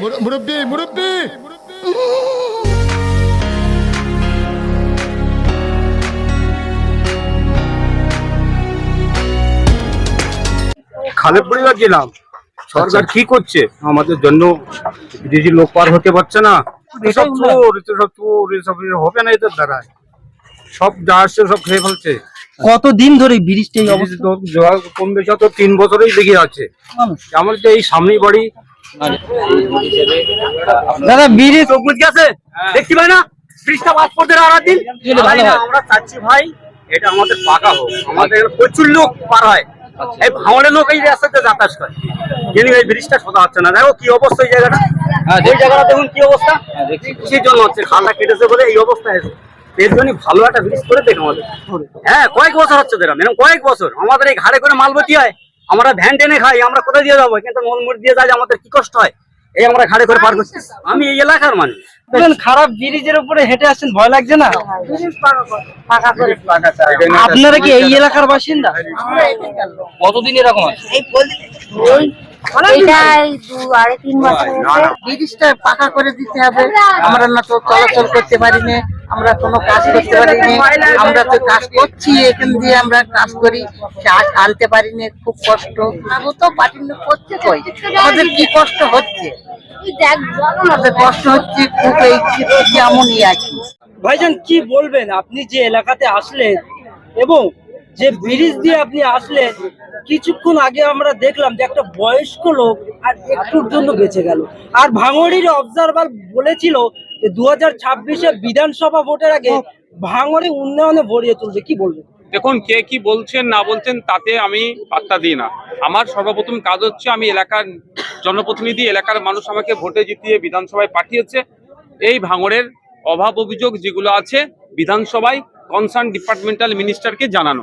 মুরব্বী মুরব্বী খালেপুরিয়া গেলাম। সরকার কি করছে? আমাদের জন্য বিদেশি লোক পার হতে পারছে না। এসব চোর এসব চোর এসব হবে না এদের দ্বারা সব যা আসছে সব খেয়ে ফেলছে। কতদিন ধরে ব্রিজটা কম বেশি তো তিন বছরেই লেগে আছে। আমার তো এই সামনেই বাড়ি দাদা ব্রিজ বুঝ গেছে? পাই না? ব্রিজটা বাস করতে আর দিন ভালো আমরা চাচ্ছি ভাই এটা আমাদের পাকা হোক। আমাদের প্রচুর লোক পার হয়। এই ভাঙড়ের লোক এই রাস্তাতে যাতায়াত করে। কিন্তু এই ব্রিজটা সোজা হচ্ছে না। দেখো কি অবস্থা এই জায়গাটা। এই জায়গাটা দেখুন কি অবস্থা। কিসের জন্য হচ্ছে? খালটা কেটেছে বলে এই অবস্থা হয়েছে। এর জন্য ভালো একটা ব্রিজ করে দেন আমাদের। হ্যাঁ কয়েক বছর হচ্ছে এরকম কয়েক বছর। আমাদের এই ঘাড়ে করে মালবতি হয়। আমরা ভ্যান টেনে খাই আমরা কোথায় দিয়ে যাব? কিন্তু মলমুড় দিয়ে যাই আমাদের কি কষ্ট হয়? এই আমরা ঘাড়ে করে পার করছি। আমি এই এলাকার মানুষ। খারাপ ব্রিজের উপরে হেঁটে আসছেন ভয় লাগছে না? আপনারা কি এই এলাকার বাসিন্দা? কতদিন এরকম। ব্রিজটা পাকা করে দিতে হবে। আমরা না তো চলাচল করতে পারি না। আমরা কোনো কাজ করতে পারি না আমরা তো কাজ করছি এখান দিয়ে আমরা কাজ করি। চাষ আনতে পারি না খুব কষ্ট। তো পারি না করতে কই? আমাদের কি কষ্ট হচ্ছে? আমাদের কষ্ট হচ্ছে খুব এই কেমনই আছি ভাইজান কি বলবেন? আপনি যে এলাকাতে আসলেন এবং যে ব্রিজ দিয়ে আপনি আসলেন কিছুক্ষণ আগে আমরা দেখলাম যে একটা বয়স্ক লোক আর একটুর জন্য বেঁচে গেল। আর ভাঙড়ির অবজারভার বলেছিল দু হাজার ছাব্বিশে বিধানসভা ভোটের আগে ভাঙড়ি উন্নয়নে ভরিয়ে তুলবে, কি বলবেন? দেখুন, কে কি বলছেন, না বলছেন, তাতে আমি পাত্তা দিই না। আমার সর্বপ্রথম কাজ হচ্ছে, আমি এলাকার জনপ্রতিনিধি, এলাকার মানুষ আমাকে ভোটে জিতিয়ে বিধানসভায় পাঠিয়েছে। এই ভাঙড়ের অভাব অভিযোগ যেগুলো আছে, বিধানসভায় কনসার্ন ডিপার্টমেন্টাল মিনিস্টারকে জানানো।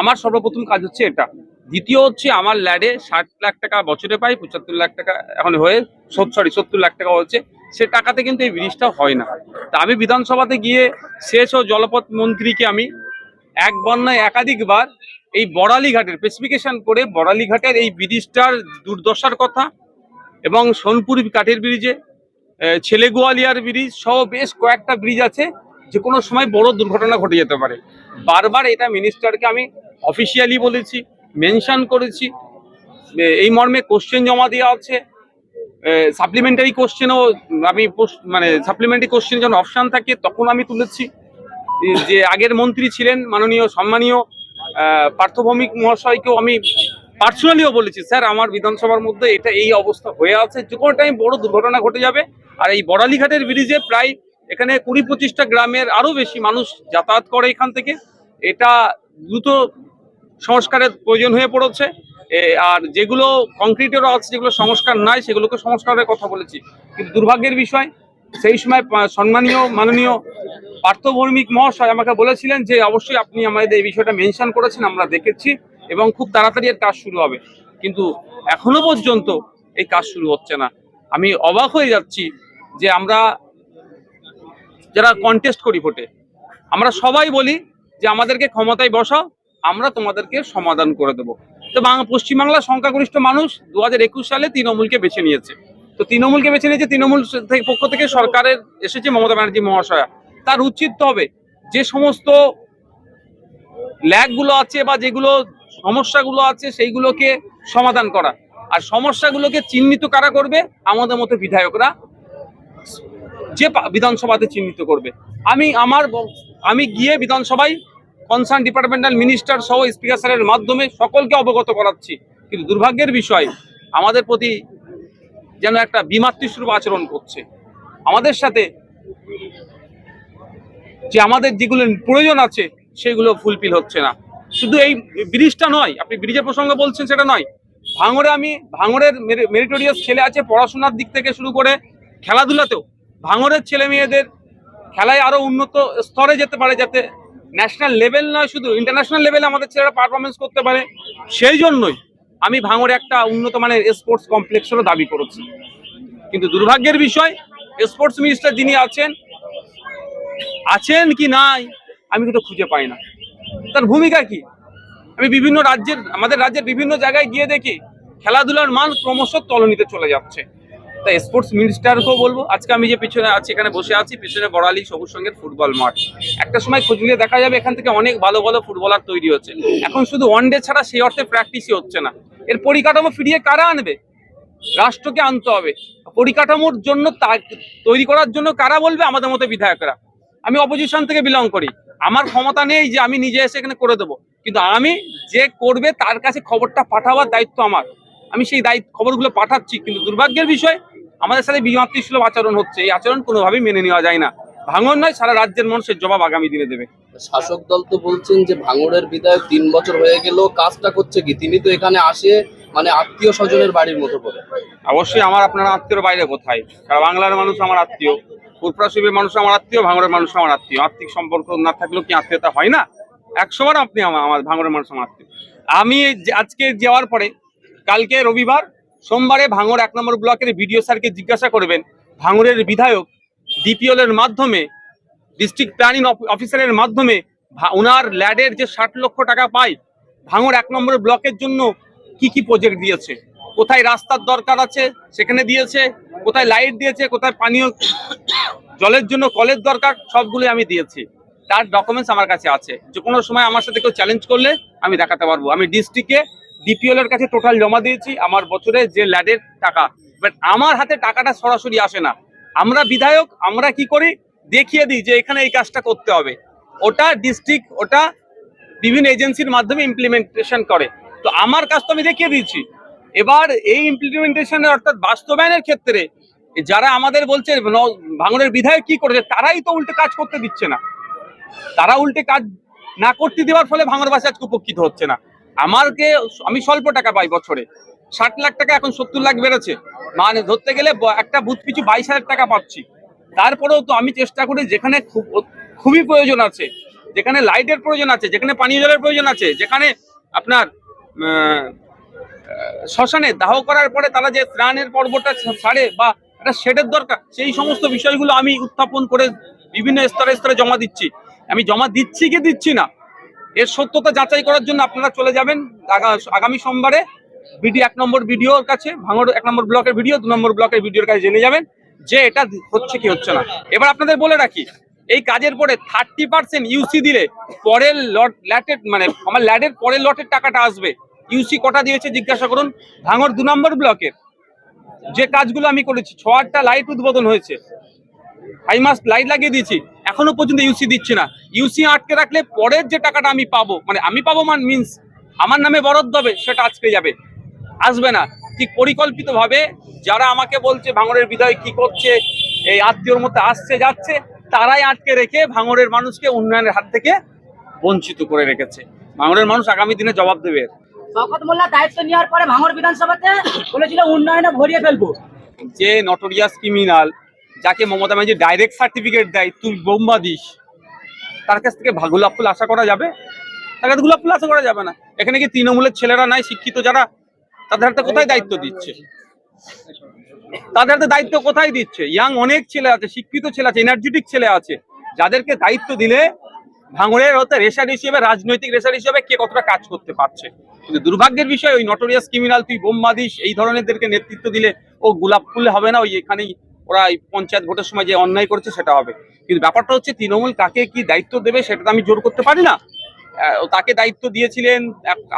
আমার সর্বপ্রথম কাজ হচ্ছে এটা। দ্বিতীয় হচ্ছে আমার ল্যাডে ষাট লাখ টাকা বছরে পাই পঁচাত্তর লাখ টাকা এখন হয়ে সরি সত্তর লাখ টাকা হচ্ছে। সে টাকাতে কিন্তু এই ব্রিজটা হয় না। তা আমি বিধানসভাতে গিয়ে শেষ ও জলপথ মন্ত্রীকে আমি এক বন্যায় একাধিকবার এই বড়ালি ঘাটের স্পেসিফিকেশন করে বড়ালি ঘাটের এই ব্রিজটার দুর্দশার কথা এবং সোনপুর কাঠের ব্রিজে আহ, ছেলেগোয়ালিয়ার ব্রিজ সহ বেশ কয়েকটা ব্রিজ আছে। যে কোনো সময় বড় দুর্ঘটনা ঘটে যেতে পারে। বারবার এটা মিনিস্টারকে আমি অফিসিয়ালি বলেছি। মেনশন করেছি। এই মর্মে কোশ্চেন জমা দেওয়া আছে। সাপ্লিমেন্টারি কোশ্চেনও আমি মানে সাপ্লিমেন্টারি কোশ্চেন যখন অপশান থাকে, তখন আমি তুলেছি। যে আগের মন্ত্রী ছিলেন মাননীয়, সম্মানীয় পার্থভৌমিক মহাশয়কেও আমি পার্সোনালিও বলেছি, স্যার, আমার বিধানসভার মধ্যে এটা এই অবস্থা হয়ে আছে। যে কোনো টাইম বড় দুর্ঘটনা ঘটে যাবে। আর এই বড়ালিঘাটের ব্রিজে প্রায় এখানে কুড়ি পঁচিশটা গ্রামের আরও বেশি মানুষ যাতায়াত করে এখান থেকে। এটা দ্রুত সংস্কারের প্রয়োজন হয়ে পড়েছে। আর যেগুলো কংক্রিটেরও আছে যেগুলো সংস্কার নাই, সেগুলোকে সংস্কারের কথা বলেছি। কিন্তু দুর্ভাগ্যের বিষয়, সেই সময় সম্মানীয়, মাননীয় পার্থভৌমিক মহাশয় আমাকে বলেছিলেন যে, অবশ্যই আপনি আমাদের এই বিষয়টা মেনশন করেছেন, আমরা দেখেছি এবং খুব তাড়াতাড়ি এর কাজ শুরু হবে। কিন্তু এখনও পর্যন্ত এই কাজ শুরু হচ্ছে না। আমি অবাক হয়ে যাচ্ছি যে আমরা যারা কন্টেস্ট করি ভোটে, আমরা সবাই বলি যে, আমাদেরকে ক্ষমতায় বসাও আমরা তোমাদেরকে সমাধান করে দেবো। তো বাংলা পশ্চিমবাংলার সংখ্যাগরিষ্ঠ মানুষ দু হাজার একুশ সালে তৃণমূলকে বেছে নিয়েছে। তো তৃণমূলকে বেছে নিয়েছে তৃণমূল পক্ষ থেকে সরকারের এসেছে মমতা ব্যানার্জি মহাশয়া। তার উচিত হবে যে সমস্ত ল্যাগগুলো আছে বা যেগুলো সমস্যাগুলো আছে সেইগুলোকে সমাধান করা। আর সমস্যাগুলোকে চিহ্নিত কারা করবে? আমাদের মতো বিধায়করা যে বিধানসভাতে চিহ্নিত করবে। আমি আমার আমি গিয়ে বিধানসভায় কনসার্ন ডিপার্টমেন্টাল মিনিস্টার সহ স্পিকার স্যারের মাধ্যমে সকলকে অবগত করাচ্ছি। কিন্তু দুর্ভাগ্যের বিষয়, আমাদের প্রতি যেন একটা বিমাতৃস্বরূপ আচরণ করছে। আমাদের সাথে যে আমাদের যেগুলো প্রয়োজন আছে, সেগুলো ফুলফিল হচ্ছে না। শুধু এই ব্রিজটা নয়, আপনি ব্রিজের প্রসঙ্গে বলছেন সেটা নয় ভাঙড়ে আমি ভাঙড়ের মেরিটোরিয়াস ছেলে আছে পড়াশোনার দিক থেকে শুরু করে খেলাধুলাতেও ভাঙড়ের ছেলে মেয়েদের খেলায় আরও উন্নত স্তরে যেতে পারে যাতে ন্যাশনাল লেভেল নয়, শুধু ইন্টারন্যাশনাল লেভেলে আমাদের ছেলেরা পারফরমেন্স করতে পারে। সেই জন্যই আমি ভাঙড়ে একটা উন্নত মানের স্পোর্টস কমপ্লেক্সেরও দাবি করেছি। কিন্তু দুর্ভাগ্যের বিষয় স্পোর্টস মিনিস্টার যিনি আছেন আছেন কি নাই, আমি কিন্তু খুঁজে পাই না। তার ভূমিকা কি? আমি বিভিন্ন রাজ্যের, আমাদের রাজ্যের বিভিন্ন জায়গায় গিয়ে দেখি, খেলাধুলার মান ক্রমশ তলনিতে চলে যাচ্ছে। তা স্পোর্টস মিনিস্টারকেও বলব। আজকে আমি যে পিছনে আছি, এখানে বসে আছি, পিছনে বড়ালি সবুজ সঙ্গের ফুটবল মাঠ। একটা সময় খোঁজ নিয়ে দেখা যাবে, এখান থেকে অনেক ভালো ভালো ফুটবলার তৈরি হচ্ছে। এখন শুধু ওয়ানডে ছাড়া সেই অর্থে প্র্যাকটিসই হচ্ছে না। এর পরিকাঠামো ফিরিয়ে কারা আনবে? রাষ্ট্রকে আনতে হবে। পরিকাঠামোর জন্য তৈরি করার জন্য কারা বলবে? আমাদের মতো বিধায়করা। আমি অপোজিশন থেকে বিলং করি। আমার ক্ষমতা নেই যে আমি নিজে এসে এখানে করে দেবো। কিন্তু আমি যে করবে, তার কাছে খবরটা পাঠাবার দায়িত্ব আমার। আমি সেই দায়িত্ব খবরগুলো পাঠাচ্ছি। কিন্তু দুর্ভাগ্যের বিষয় আমাদের সাথে বিমাতৃসুলভ আচরণ হচ্ছে। এই আচরণ কোনোভাবেই মেনে নেওয়া যায় না। ভাঙন নয় সারা রাজ্যের মানুষের জবাব আগামী দিনে দেবে। শাসক দল তো বলছেন যে ভাঙড়ের বিধায়ক তিন বছর হয়ে গেল কাজটা করছে কি? তিনি তো এখানে আসে মানে আত্মীয় স্বজনের বাড়ির মতো করে। অবশ্যই আমার আপনার আত্মীয়র বাইরে কোথায়? সারা বাংলার মানুষ আমার আত্মীয়। পুরপ্রাসীবের মানুষ আমার আত্মীয় ভাঙড়ের মানুষ আমার আত্মীয়। আর্থিক সম্পর্ক না থাকলেও কি আত্মীয়তা হয় না? একশো বার আপনি আমার আমার ভাঙড়ের মানুষ আমার আত্মীয়। আমি আজকে যাওয়ার পরে কালকে রবিবার সোমবারে ভাঙড় এক নম্বর ব্লকের বিডিও স্যারকে জিজ্ঞাসা করবেন, ভাঙড়ের বিধায়ক ডিপিএল এর মাধ্যমে, ডিস্ট্রিক্ট প্ল্যানিং অফিসারের মাধ্যমে ওনার ল্যাডের যে ষাট লক্ষ টাকা পায়, ভাঙড় এক নম্বর ব্লকের জন্য কি কি প্রজেক্ট দিয়েছে? কোথায় রাস্তার দরকার আছে, সেখানে দিয়েছে, কোথায় লাইট দিয়েছে, কোথায় পানীয়, জলের জন্য কলের দরকার সবগুলো আমি দিয়েছি। তার ডকুমেন্টস আমার কাছে আছে। যে কোনো সময় আমার সাথে কেউ চ্যালেঞ্জ করলে আমি দেখাতে পারব। আমি ডিস্ট্রিক্টে ডিপিএল এর কাছে টোটাল জমা দিয়েছি, আমার বছরে যে ল্যাডের টাকা। বাট আমার হাতে টাকাটা সরাসরি আসে না। আমরা বিধায়ক, আমরা কি করি? দেখিয়ে দিই যে এখানে এই কাজটা করতে হবে। ওটা ডিস্ট্রিক্ট ওটা বিভিন্ন এজেন্সির মাধ্যমে ইমপ্লিমেন্টেশন করে। তো আমার কাজ তো আমি দেখিয়ে দিয়েছি। এবার এই ইমপ্লিমেন্টেশনের অর্থাৎ বাস্তবায়নের ক্ষেত্রে যারা আমাদের বলছে ভাঙনের বিধায়ক কি করেছে? তারাই তো উল্টে কাজ করতে দিচ্ছে না। তারা উল্টে কাজ না করতে দেওয়ার ফলে ভাঙরবাসী আজকে উপকৃত হচ্ছে না। আমারকে আমি স্বল্প টাকা পাই বছরে। ষাট লাখ টাকা, এখন সত্তর লাখ বেড়েছে। মানে ধরতে গেলে একটা বুথ পিছু বাইশ হাজার টাকা পাচ্ছি। তারপরেও তো আমি চেষ্টা করি যেখানে খুব, খুবই প্রয়োজন আছে, যেখানে লাইটের প্রয়োজন আছে, যেখানে পানীয় জলের প্রয়োজন আছে, যেখানে আপনার শ্মশানে দাহ করার পরে তারা যে ত্রাণের পর্বটা ছাড়ে বা একটা শেডের দরকার, সেই সমস্ত বিষয়গুলো আমি উত্থাপন করে বিভিন্ন স্তরে স্তরে জমা দিচ্ছি। আমি জমা দিচ্ছি কি দিচ্ছি না? এর সত্যতা যাচাই করার জন্য আপনারা চলে যাবেন আগামী সোমবারে বিডি এক নম্বর ভিডিওর কাছে, ভাঙড় এক নম্বর ব্লকের ভিডিও, দু নম্বর ব্লকের ভিডিওর কাছে জেনে যাবেন যে এটা হচ্ছে কি হচ্ছে না। এবার আপনাদের বলে রাখি, এই কাজের পরে থার্টি পার্সেন্ট ইউসি দিলে পরের লট ল্যাটের মানে আমার ল্যাডের পরের লটের টাকাটা আসবে। ইউসি কটা দিয়েছে জিজ্ঞাসা করুন। ভাঙড় দু নম্বর ব্লকের যে কাজগুলো আমি করেছি, ছ আটটা লাইট উদ্বোধন হয়েছে। ফাইভ মাস লাইট লাগিয়ে দিয়েছি। এখনও পর্যন্ত ইউসি দিচ্ছে না। ইউসি আটকে রাখলে পরের যে টাকাটা আমি পাবো মানে আমি পাবো মান মিনস আমার নামে বরাদ্দ হবে সেটা আজকে যাবে। আসবে না। ঠিক পরিকল্পিতভাবে যারা আমাকে বলছে ভাঙড়ের বিধায়ক কি করছে এই আত্মীয়র মধ্যে আসছে যাচ্ছে তারাই আটকে রেখে ভাঙড়ের মানুষকে উন্নয়নের হাত থেকে বঞ্চিত করে রেখেছে। ভাঙড়ের মানুষ আগামী দিনে জবাব দেবে। মোল্লা দায়িত্ব নেওয়ার পরে ভাঙড় বিধানসভাতে বলেছিল উন্নয়নে ভরিয়ে ফেলব। যে নটোরিয়াস ক্রিমিনাল যাকে মমতা ব্যানার্জি ডাইরেক্ট সার্টিফিকেট দেয়, তুই বোম্বা দিস। তার কাছ থেকে গোলাপ ফুল আশা করা যাবে? তার কাছে গোলাপ ফুল আশা করা যাবে না। এখানে কি তৃণমূলের ছেলেরা নাই, শিক্ষিত যারা? তাদের হাতে কোথায় দায়িত্ব দিচ্ছে? তাদের হাতে দায়িত্ব কোথায় দিচ্ছে? ইয়াং অনেক ছেলে আছে, শিক্ষিত ছেলে আছে এনার্জেটিক ছেলে আছে। যাদেরকে দায়িত্ব দিলে ভাঙড়ের হতে রেশার হিসেবে, রাজনৈতিক রেশার হিসেবে কে কতটা কাজ করতে পারছে? কিন্তু দুর্ভাগ্যের বিষয়, ওই নটোরিয়াস ক্রিমিনাল তুই বোম্বা দিস, এই ধরনেরদেরকে নেতৃত্ব দিলে ও গোলাপ ফুল হবে না, ওই এখানেই ওরা এই পঞ্চায়েত ভোটের সময় যে অন্যায় করছে সেটা হবে। কিন্তু ব্যাপারটা হচ্ছে তৃণমূল কাকে কি দায়িত্ব দেবে সেটা তো আমি জোর করতে পারি না। তাকে দায়িত্ব দিয়েছিলেন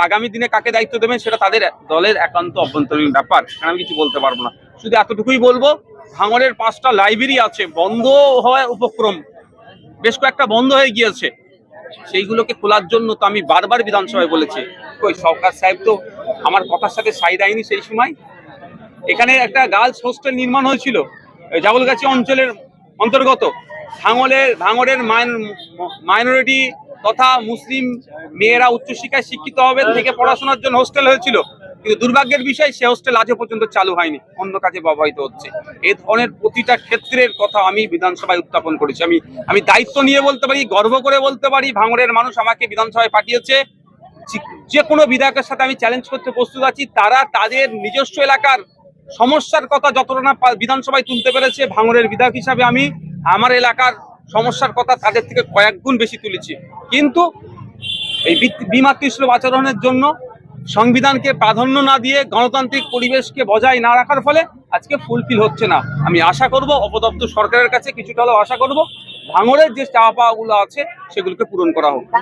আগামী দিনে কাকে দায়িত্ব দেবেন সেটা তাদের দলের একান্ত অভ্যন্তরীণ ব্যাপার, সেখানে আমি কিছু বলতে পারব না। শুধু এতটুকুই বলব, ভাঙড়ের পাঁচটা লাইব্রেরি আছে, বন্ধ হওয়ার উপক্রম। বেশ কয়েকটা বন্ধ হয়ে গিয়েছে। সেইগুলোকে খোলার জন্য তো আমি বারবার বিধানসভায় বলেছি। ওই সরকার সাহেব তো আমার কথার সাথে সাই দেয়নি সেই সময়। এখানে একটা গার্লস হোস্টেল নির্মাণ হয়েছিল। জাবলগাছি অঞ্চলের অন্তর্গত। ভাঙলের ভাঙড়ের মাইনরিটি তথা মুসলিম মেয়েরা উচ্চশিক্ষায় শিক্ষিত হবে থেকে পড়াশোনার জন্য হোস্টেল হয়েছিল। কিন্তু দুর্ভাগ্যের বিষয়, সে হোস্টেল আজও পর্যন্ত চালু হয়নি। অন্য কাজে ব্যবহৃত হচ্ছে। এই ধরনের প্রতিটা ক্ষেত্রের কথা আমি বিধানসভায় উত্থাপন করেছি। আমি আমি দায়িত্ব নিয়ে বলতে পারি, গর্ব করে বলতে পারি, ভাঙরের মানুষ আমাকে বিধানসভায় পাঠিয়েছে। যে কোনো বিধায়কের সাথে আমি চ্যালেঞ্জ করতে প্রস্তুত আছি। তারা তাদের নিজস্ব এলাকার সমস্যার কথা যতটা না বিধানসভায় তুলতে পেরেছে ভাঙড়ের বিধায়ক হিসাবে আমি আমার এলাকার সমস্যার কথা তাদের থেকে কয়েক গুণ বেশি তুলেছি। কিন্তু এই বিমাতৃসুলভ আচরণের জন্য সংবিধানকে প্রাধান্য না দিয়ে গণতান্ত্রিক পরিবেশকে বজায় না রাখার ফলে আজকে ফুলফিল হচ্ছে না। আমি আশা করব, অপদপ্ত সরকারের কাছে কিছুটা হলেও আশা করব ভাঙরের যে চাওয়া পাওয়াগুলো আছে সেগুলোকে পূরণ করা হোক।